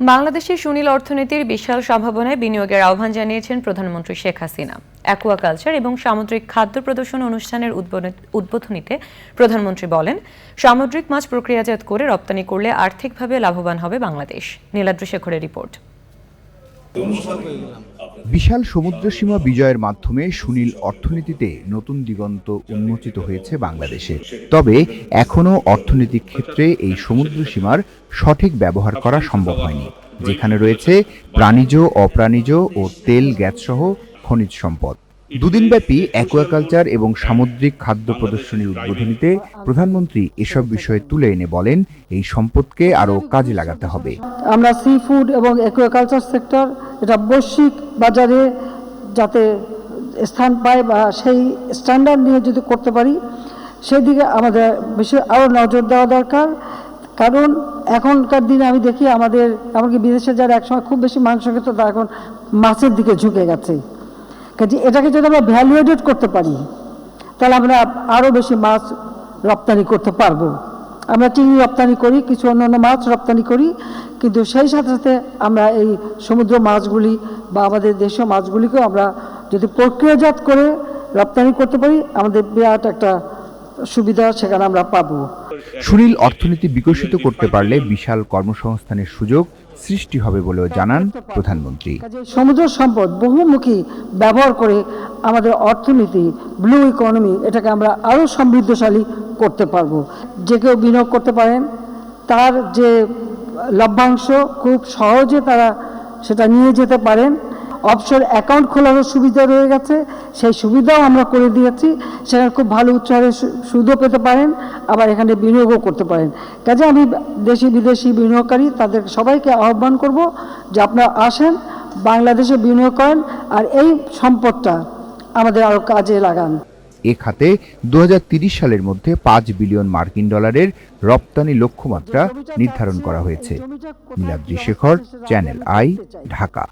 বাংলাদেশের সুনীল অর্থনীতির বিশাল সম্ভাবনায় বিনিয়োগের আহ্বান জানিয়েছেন প্রধানমন্ত্রী শেখ হাসিনা। অ্যাকুয়াকালচার এবং সামুদ্রিক খাদ্য প্রদর্শন অনুষ্ঠানের উদ্বোধন- উদ্বোধনীতে প্রধানমন্ত্রী বলেন, সামুদ্রিক মাছ প্রক্রিয়াজাত করে রপ্তানি করলে আর্থিকভাবে লাভবান হবে বাংলাদেশ। নীলাদ্রি শেখরের রিপোর্ট। বিশাল সমুদ্রসীমা বিজয়ের মাধ্যমে সুনীল অর্থনীতিতে নতুন দিগন্ত উন্মোচিত হয়েছে বাংলাদেশে। তবে এখনও অর্থনৈতিক ক্ষেত্রে এই সমুদ্রসীমার সঠিক ব্যবহার করা সম্ভব হয়নি, যেখানে রয়েছে প্রাণীজ, অপ্রাণীজ ও তেল গ্যাসসহ খনিজ সম্পদ। দুদিনব্যাপী অ্যাকোয়াকালচার এবং সামুদ্রিক খাদ্য প্রদর্শনীর উদ্বোধনীতে প্রধানমন্ত্রী এসব বিষয়ে তুলে এনে বলেন, এই সম্পদকে আরও কাজে লাগাতে হবে। আমরা সি ফুড এবং অ্যাকুয়াকালচার সেক্টর এটা বৈশ্বিক বাজারে যাতে স্থান পায় বা সেই স্ট্যান্ডার্ড নিয়ে যদি করতে পারি সেই দিকে আমাদের বেশি আরও নজর দেওয়া দরকার। কারণ এখনকার দিনে আমি দেখি আমাদের, এমনকি বিদেশে যারা একসময় খুব বেশি মাংস খেত তারা এখন মাছের দিকে ঝুঁকে গেছে। কাজে এটাকে যদি আমরা ভ্যালুয়েটেড করতে পারি, তাহলে আমরা আরও বেশি মাছ রপ্তানি করতে পারব। আমরা চিংড়ি রপ্তানি করি, কিছু অন্যান্য মাছ রপ্তানি করি, কিন্তু সেই সাথে সাথে আমরা এই সমুদ্র মাছগুলি বা আমাদের দেশীয় মাছগুলিকেও আমরা যদি প্রক্রিয়াজাত করে রপ্তানি করতে পারি, আমাদের বিরাট একটা সুবিধা সেখানে আমরা পাবো। সুনীল অর্থনীতি বিকশিত করতে পারলে বিশাল কর্মসংস্থানের সুযোগ সৃষ্টি হবে বলেও জানান প্রধানমন্ত্রী। সমুদ্র সম্পদ বহুমুখী ব্যবহার করে আমাদের অর্থনীতি ব্লু ইকোনমি এটাকে আমরা আরও সমৃদ্ধশালী করতে পারব। যে কেউ বিনিয়োগ করতে পারেন, তার যে লভ্যাংশ খুব সহজে তারা সেটা নিয়ে যেতে পারেন। অবসর অ্যাকাউন্ট খোলারও সুবিধা রয়ে গেছে। সেই সুবিধাও আমরা করে দিয়েছি। সেখানে খুব ভালো উচ্চারে সুদও পেতে পারেন আবার এখানে বিনিয়োগও করতে পারেন। কাজে আমি দেশি বিদেশি বিনিয়োগকারী তাদের সবাইকে আহ্বান করব যে আপনারা আসেন বাংলাদেশে বিনিয়োগ করেন আর এই সম্পদটা আমাদের আরও কাজে লাগান। এ খাতে দু সালের মধ্যে পাঁচ বিলিয়ন মার্কিন ডলারের রপ্তানি লক্ষ্যমাত্রা নির্ধারণ করা হয়েছে। Niladri Shekhar channel I Dhaka.